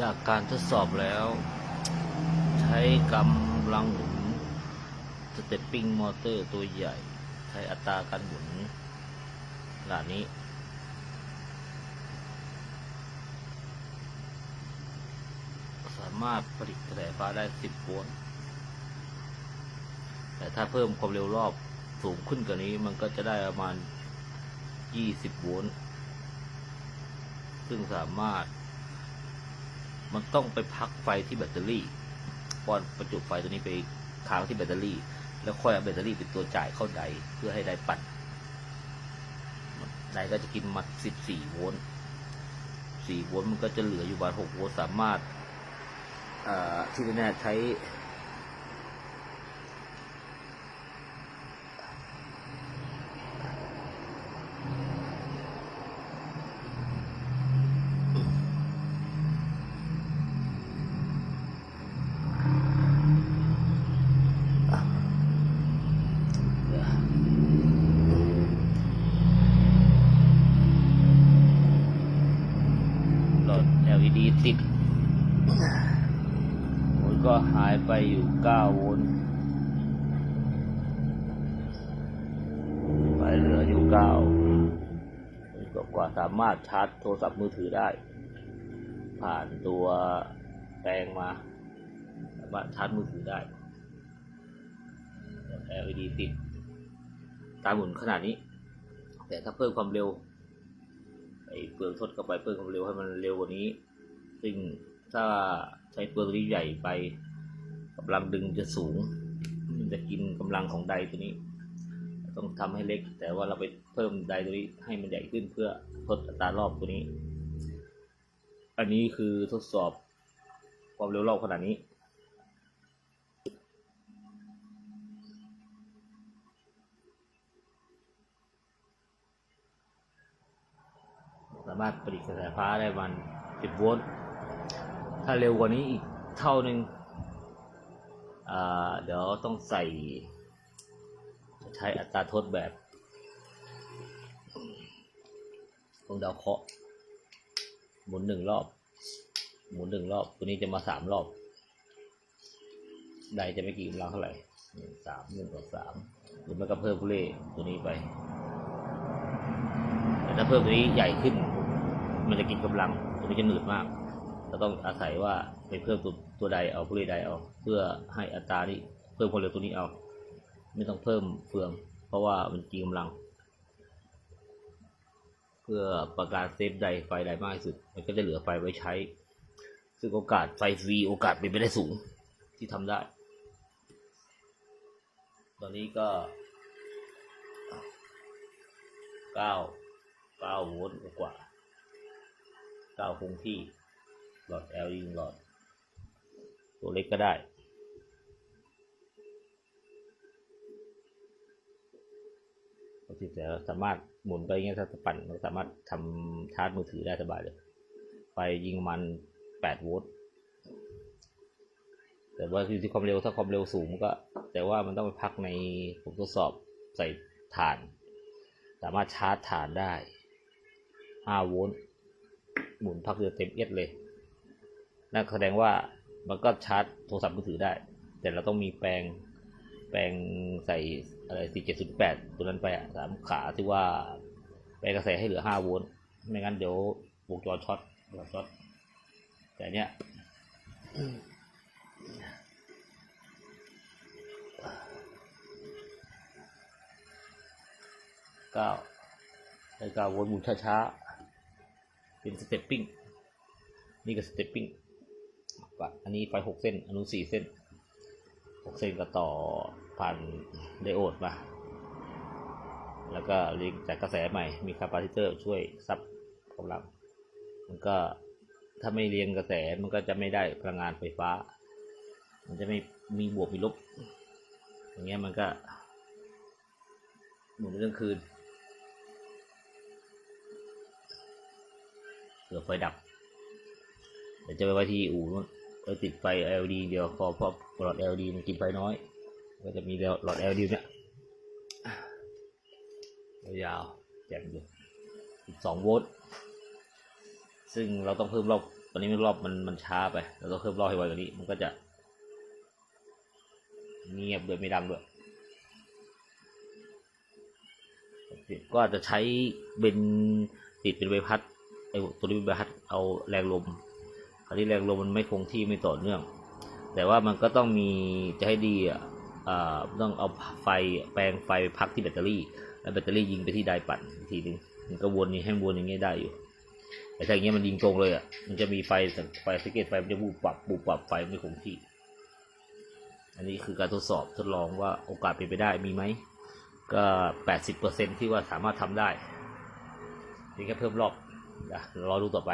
จากการทดสอบแล้ว ใช้กำลังหมุนสเตปปิ้งมอเตอร์ตัวใหญ่ ใช้อัตราการหมุนขนาดนี้ สามารถผลิตกระแสไฟฟ้าได้ 10โวลต์แต่ถ้าเพิ่มความเร็วรอบสูงขึ้นกว่านี้มันก็จะได้ประมาณ 20 โวลต์ ซึ่งสามารถ มันต้องไปพักไฟที่แบตเตอรี่ป้อนประจุไฟตัวนี้ไปค้างที่แบตเตอรี่ แล้วค่อยเอาแบตเตอรี่เป็นตัวจ่ายเข้าไดเพื่อให้ไดปั่นไดก็จะกินมา14โวลต์4โวลต์มันก็จะเหลืออยู่ประมาณ6โวลต์สามารถที่แน่ใช้ ติดโวลก็หายไปอยู่9โวลต์ไปเหลืออยู่9ก็กว่าสามารถชาร์จโทรศัพท์มือถือได้ ผ่านตัวแปลงมาสามารถชาร์จมือถือได้ LED ติดตามหมุนขนาดนี้ แต่ถ้าเพิ่มความเร็วไอ้เปลือกทดเข้าไปเพิ่มความเร็วให้มันเร็วกว่านี้ ซึ่งถ้าใช้เปลือกตัวนี้ใหญ่ไปกำลังดึงจะสูง มันจะกินกำลังของไดตัวนี้ ต้องทำให้เล็ก แต่ว่าเราไปเพิ่มไดตัวนี้ให้มันใหญ่ขึ้นเพื่อทดอัตรารอบตัวนี้ อันนี้คือทดสอบความเร็วรอบขนาดนี้สามารถผลิตกระแสไฟฟ้าได้ประมัน 10 โวลต์ ถ้าเร็วกว่านี้อีกเท่านึงอ่าเดี๋ยวต้องใส่ใช้อัตราโทดแบบตรงดาวเคราะห์หมุนหนึ่งรอบ หมุนหนึ่งรอบ ตัวนี้จะมาสามรอบใดจะไม่กี่กำลังเท่าไหร่สามหนึ่งสอสามหรือมันก็เพิ่มผู้เล่ตัวนี้ไปแต่ถ้าเพิ่มตัวนี้ใหญ่ขึ้น มันจะกินกำลัง ตัวนี้จะหนืดมาก เราต้องอาศัยว่าไปเพิ่มตัวตัวใดเอาผู้เล่ใดเอาเพื่อให้อัตรานี้เพิ่มความเร็วตัวนี้เอา ไม่ต้องเพิ่มเฟือง เพราะว่ามันกินกำลัง เพื่อประการเซฟใดไฟใดมากที่สุด มันก็จะเหลือไฟไว้ใช้ ซึ่งโอกาสไฟฟรีโอกาสเป็นไปได้สูงที่ทำได้ ตอนนี้ก็เก้าเก้าโวลต์กว่าเก้าคงที่ หลอด LED หลอด ตัวเล็กก็ได้ปกติแต่สามารถหมุนไปอย่างเงี้ยถ้าปั่นเราสามารถทำชาร์จมือถือได้สบายเลยไฟยิงมันแปดโวลต์แต่ว่าอยู่ที่ความเร็วถ้าความเร็วสูงก็ แต่ว่ามันต้องไปพักในผมทดสอบใส่ถ่าน สามารถชาร์จถ่านได้ห้าโวลต์หมุนพักเดือเต็มเอียดเลย นั่นแสดงว่ามันก็ชาร์จโทรศัพท์มือถือได้ แต่เราต้องมีแปลงแปลงใส่อะไรสี่เจ็ดศูนย์แปดตัวนั้นไปอะสามขาที่ว่าแปลงกระแสให้เหลือห้าโวลต์ไม่งั้นเดี๋ยววงจรช็อตวงจรช็อตแต่เนี้ยเก้าใช้เก้าโวลต์หมุนช้าๆเป็นสเต็ปปิ้งนี่ก็สเต็ปปิ้ง อันนี้ไฟหกเส้น อันนู้นสี่เส้นหกเส้นก็ต่อผ่านไดโอดมา แล้วก็เรียงจากกระแสใหม่ มีคาปาซิเตอร์ช่วยซับกำลัง มันก็ถ้าไม่เรียงกระแสมันก็จะไม่ได้พลังงานไฟฟ้า มันจะไม่มีบวกมีลบ อย่างเงี้ยมันก็หมุนเรื่องคืนเผื่อไฟดับ เดี๋ยวจะไปไว้ที่อู่นู่น ไปติดไฟ LED เดียวพอเพราะหลอด LED มันกินไฟน้อย ก็จะมีหลอด LED เนี่ยยาวแจ่มอยู่12โวลต์ซึ่งเราต้องเพิ่มรอบตอนนี้มันรอบมันมันช้าไป เราต้องเพิ่มรอบให้ไวกว่านี้มันก็จะเงียบด้วยไม่ดังด้วยก็จะใช้เป็นติดเป็นใบพัดไอ้ตัวนี้เป็นใบพัดเอาแรงลม คราวนี้แรงลมมันไม่คงที่ไม่ต่อเนื่อง แต่ว่ามันก็ต้องมีจะให้ดีอะต้องเอาไฟแปลงไฟไปพักที่แบตเตอรี่ แล้วแบตเตอรี่ยิงไปที่ไดร์ปั่นทีนึงมันก็วนนี่ให้วนอย่างเงี้ยได้อยู่ แต่ถ้าอย่างเงี้ยมันยิงตรงเลยอะ มันจะมีไฟไฟสเกตไฟมันจะบูบปรับบูบปรับไฟไม่คงที่ อันนี้คือการทดสอบทดลองว่าโอกาสเป็นไปได้มีไหม ก็แปดสิบเปอร์เซ็นที่ว่าสามารถทำได้ นี่แค่เพิ่มรอบนะรอดูต่อไป